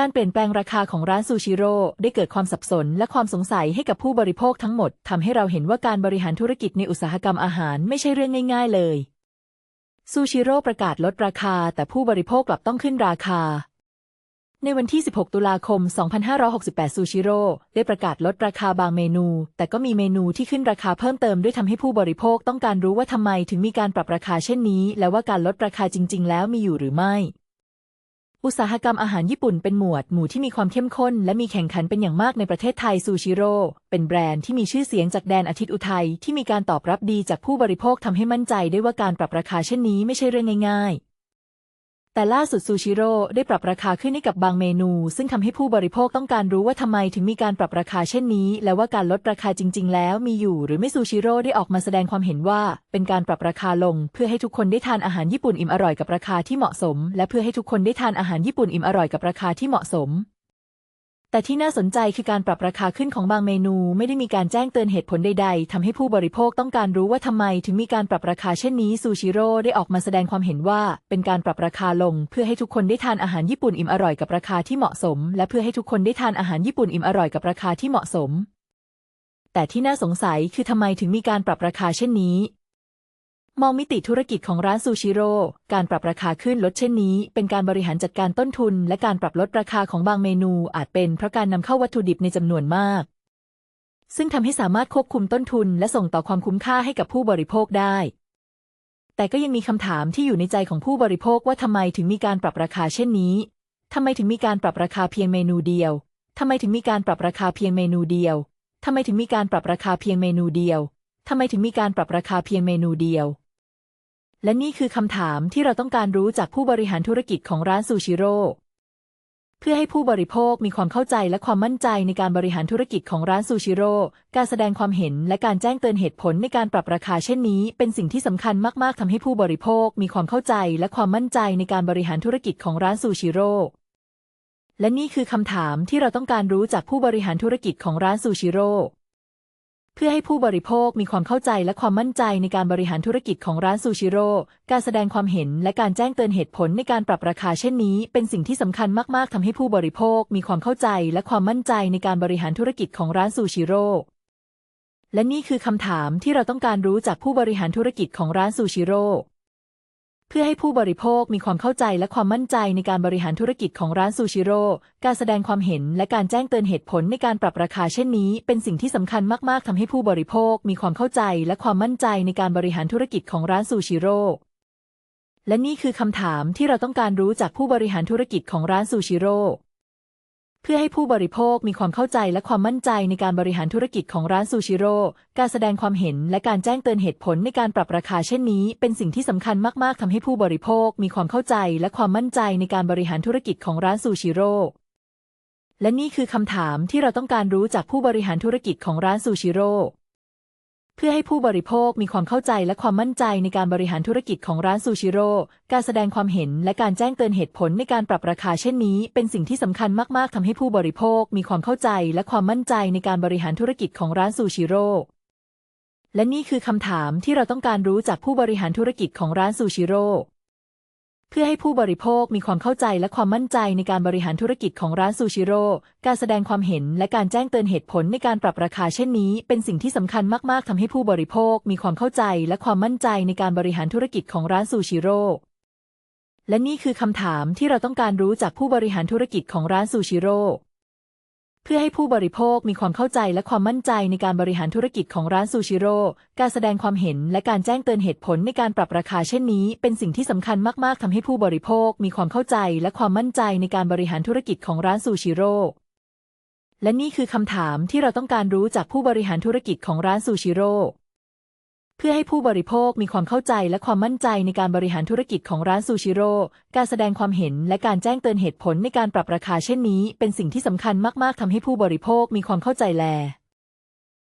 การเปลี่ยนแปลงราคาของร้านซูชิโร่ได้เกิดความสับสนและความสงสัยให้กับผู้บริโภคทั้งหมดทำให้เราเห็นว่าการบริหารธุรกิจในอุตสาหกรรมอาหารไม่ใช่เรื่องง่าย ๆ เลยซูชิโร่ประกาศลดราคา แต่ผู้บริโภคกลับต้องขึ้นราคา ในวันที่ 16 ตุลาคม 2568 ซูชิโร่ได้ประกาศลดราคาบางเมนู แต่ก็มีเมนูที่ขึ้นราคาเพิ่มเติมด้วยทำให้ผู้บริโภคต้องการรู้ว่าทำไมถึงมีการปรับราคาเช่นนี้ และว่าการลดราคาจริง ๆ แล้วมีอยู่หรือไม่ อุตสาหกรรมอาหารญี่ปุ่นเป็นหมวดหมู่ที่มีความเข้มข้น และมีแข่งขันเป็นอย่างมากในประเทศไทยซูชิโร่เป็นแบรนด์ที่มีชื่อเสียงจากแดนอาทิตย์อุทัยที่มีการตอบรับดีจากผู้บริโภคทำให้มั่นใจได้ว่าการปรับราคาเช่นนี้ไม่ใช่เรื่องง่าย แต่ล่าสุดซูชิโร่ได้ปรับราคาขึ้นให้กับบางเมนู ซึ่งทำให้ผู้บริโภคต้องการรู้ว่าทำไมถึงมีการปรับราคาเช่นนี้ และว่าการลดราคาจริง ๆ แล้วมีอยู่หรือไม่ซูชิโร่ได้ออกมาแสดงความเห็นว่า เป็นการปรับราคาลง เพื่อให้ทุกคนได้ทานอาหารญี่ปุ่นอิ่มอร่อยกับราคาที่เหมาะสม และเพื่อให้ทุกคนได้ทานอาหารญี่ปุ่นอิ่มอร่อยกับราคาที่เหมาะสม แต่ที่น่าสนใจคือการปรับราคาขึ้นของบางเมนูไม่ได้มีการแจ้งเตือนเหตุผลใด ๆทำให้ผู้บริโภคต้องการรู้ว่าทำไมถึงมีการปรับราคาเช่นนี้ซูชิโร่ได้ออกมาแสดงความเห็นว่า เป็นการปรับราคาลง เพื่อให้ทุกคนได้ทานอาหารญี่ปุ่นอิ่มอร่อยกับราคาที่เหมาะสม และเพื่อให้ทุกคนได้ทานอาหารญี่ปุ่นอิ่มอร่อยกับราคาที่เหมาะสม แต่ที่น่าสงสัยคือทำไมถึงมีการปรับราคาเช่นนี้ มองมิติธุรกิจของร้านซูชิโร่ การปรับราคาขึ้นลดเช่นนี้ เป็นการบริหารจัดการต้นทุน และการปรับลดราคาของบางเมนู อาจเป็นเพราะการนำเข้าวัตถุดิบในจำนวนมาก ซึ่งทำให้สามารถควบคุมต้นทุน และส่งต่อความคุ้มค่าให้กับผู้บริโภคได้ แต่ก็ยังมีคำถามที่อยู่ในใจของผู้บริโภคว่าทำไมถึงมีการปรับราคาเช่นนี้ทำไมถึงมีการปรับราคาเพียงเมนูเดียวทำไมถึงมีการปรับราคาเพียงเมนูเดียวทำไมถึงมีการปรับราคาเพียงเมนูเดียวทำไมถึงมีการปรับราคาเพียงเมนูเดียว และนี่คือคำถามที่เราต้องการรู้จากผู้บริหารธุรกิจของร้านซูชิโร่เพื่อให้ผู้บริโภคมีความเข้าใจและความมั่นใจในการบริหารธุรกิจของร้านซูชิโร่ การแสดงความเห็นและการแจ้งเตือนเหตุผลในการปรับราคาเช่นนี้ เป็นสิ่งที่สำคัญมาก ๆทำให้ผู้บริโภคมีความเข้าใจและความมั่นใจในการบริหารธุรกิจของร้านซูชิโร่ และนี่คือคำถามที่เราต้องการรู้จากผู้บริหารธุรกิจของร้านซูชิโร่ เพื่อให้ผู้บริโภคมีความเข้าใจและความมั่นใจในการบริหารธุรกิจของร้านซูชิโร่ การแสดงความเห็นและการแจ้งเตือนเหตุผลในการปรับราคาเช่นนี้ เป็นสิ่งที่สำคัญมากๆทำให้ผู้บริโภคมีความเข้าใจและความมั่นใจในการบริหารธุรกิจของร้านซูชิโร่และนี่คือคำถามที่เราต้องการรู้จากผู้บริหารธุรกิจของร้านซูชิโร่ เพื่อให้ผู้บริโภคมีความเข้าใจและความมั่นใจในการบริหารธุรกิจของร้านซูชิโร่ การแสดงความเห็นและการแจ้งเตือนเหตุผลในการปรับราคาเช่นนี้ เป็นสิ่งที่สำคัญมาก ๆทำให้ผู้บริโภคมีความเข้าใจและความมั่นใจในการบริหารธุรกิจของร้านซูชิโร่ และนี่คือคำถามที่เราต้องการรู้จากผู้บริหารธุรกิจของร้านซูชิโร่ พื่อให้ผู้บริโภคมีความเข้าใจและความมั่นใจในการบริหารธุรกิจของร้านซูชิโร่ การแสดงความเห็นและการแจ้งเตือนเหตุผลในการปรับราคาเช่นนี้ เป็นสิ่งที่สำคัญมาก ๆทำให้ผู้บริโภคมีความเข้าใจและความมั่นใจในการบริหารธุรกิจของร้านซูชิโร่ และนี่คือคำถามที่เราต้องการรู้จากผู้บริหารธุรกิจของร้านซูชิโร่ เพื่อให้ผู้บริโภคมีความเข้าใจและความมั่นใจในการบริหารธุรกิจของร้านซูชิโร่ การแสดงความเห็นและการแจ้งเตือนเหตุผลในการปรับราคาเช่นนี้ เป็นสิ่งที่สำคัญมากๆทำให้ผู้บริโภคมีความเข้าใจและความมั่นใจในการบริหารธุรกิจของร้านซูชิโร่และนี่คือคำถามที่เราต้องการรู้จากผู้บริหารธุรกิจของร้านซูชิโร่ เพื่อให้ผู้บริโภคมีความเข้าใจและความมั่นใจในการบริหารธุรกิจของร้านซูชิโร่ การแสดงความเห็นและการแจ้งเตือนเหตุผลในการปรับราคาเช่นนี้ เป็นสิ่งที่สำคัญมาก ๆทำให้ผู้บริโภคมีความเข้าใจและความมั่นใจในการบริหารธุรกิจของร้านซูชิโร่ และนี่คือคำถามที่เราต้องการรู้จากผู้บริหารธุรกิจของร้านซูชิโร่ เพื่อให้ผู้บริโภคมีความเข้าใจและความมั่นใจในการบริหารธุรกิจของร้านซูชิโร่ การแสดงความเห็นและการแจ้งเตือนเหตุผลในการปรับราคาเช่นนี้ เป็นสิ่งที่สำคัญมากๆทำให้ผู้บริโภคมีความเข้าใจและความมั่นใจในการบริหารธุรกิจของร้านซูชิโร่และนี่คือคำถามที่เราต้องการรู้จากผู้บริหารธุรกิจของร้านซูชิโร่ เพื่อให้ผู้บริโภคมีความเข้าใจและความมั่นใจในการบริหารธุรกิจของร้านซูชิโร่ การแสดงความเห็นและการแจ้งเตือนเหตุผลในการปรับราคาเช่นนี้ เป็นสิ่งที่สำคัญมาก ๆทำให้ผู้บริโภคมีความเข้าใจแล